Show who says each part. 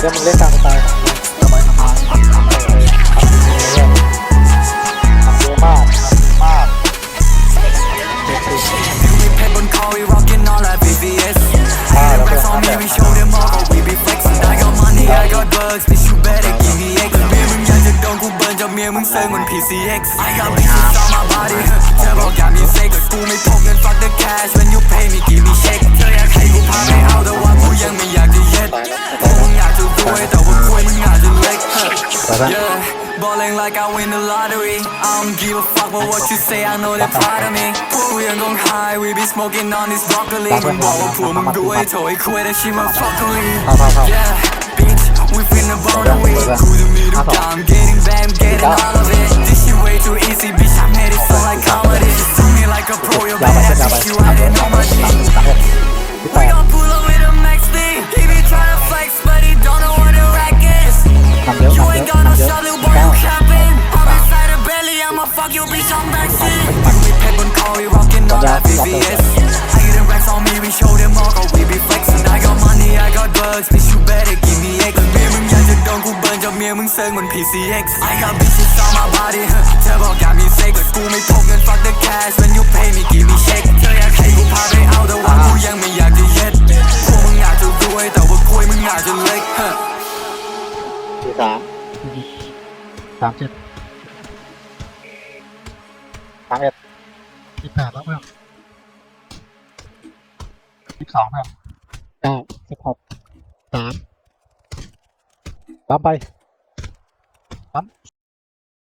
Speaker 1: คิดว่ามึงเล่นตามสไตล์ของมึงสบายสบายทำเออทำเยอะทำเยอะมากทำมากเด็กสิ
Speaker 2: We pay on call, we rockin' all that VVS.
Speaker 1: Ah,
Speaker 2: Hate
Speaker 1: okay,
Speaker 2: racks on me,
Speaker 1: okay.
Speaker 2: we show them all, but we be flexing. I got money, I got bugs, bitch, you better give me X. เมียมึงอยากจะโดนกูเบิร์นจนเมียมึงเซิร์งเหมือน PCX. I got bitches on my body, เธอบอกอยากมีเซ็กกูไม่พกเงิน fuck the cash when you pay me give me check Yeah, balling like I win the lottery. I don't give a fuck about what you say, I know they're proud of me. Put we ain't gon' high, we be smoking on this broccoli. มึงบอกว่าผัวมึงรวยโถไอ้คุยแต่ชิมา fuckery.
Speaker 1: เข้าเข้าเข้า
Speaker 2: Yeah, bitch, we finna bone the weed. Who the middle guy, I'm getting bad, I'm getting all of it. This shit way too easy, bitch, I made it sound like comedy. Just do me like a pro, you're
Speaker 1: ยาวไป
Speaker 2: bad
Speaker 1: ยาวไป
Speaker 2: bitch, you out there know my shit. I'ma fuck your bitch on backseat. We pep on call, we rockin' all that VVS. I get them racks on me, we show them all, cause we be flexing. I got money, I got bugs, bitch, you better give me X. เมียมึงอยากจะโดนกูเบิร์นจนเมียมึงเซิร์งเหมือน PCX. I got bitches on my body, เธอบอกอยากมีเซ็กกูไม่พกเงิน fuck the cash when you pay me give me check เธออยากให้กูพาไปเอาแต่ว่ากูยังไม่อยากจะเย็ดพวกมึงอาจจะรวยแต่ว่าคุยมึงอาจจะเล็ก
Speaker 1: สี่สามสามเจ็ด สามเอ็ดสิบแปดแล้วเพื่อนสิบสองเพื่อนเก้าสิบหกสามตามไป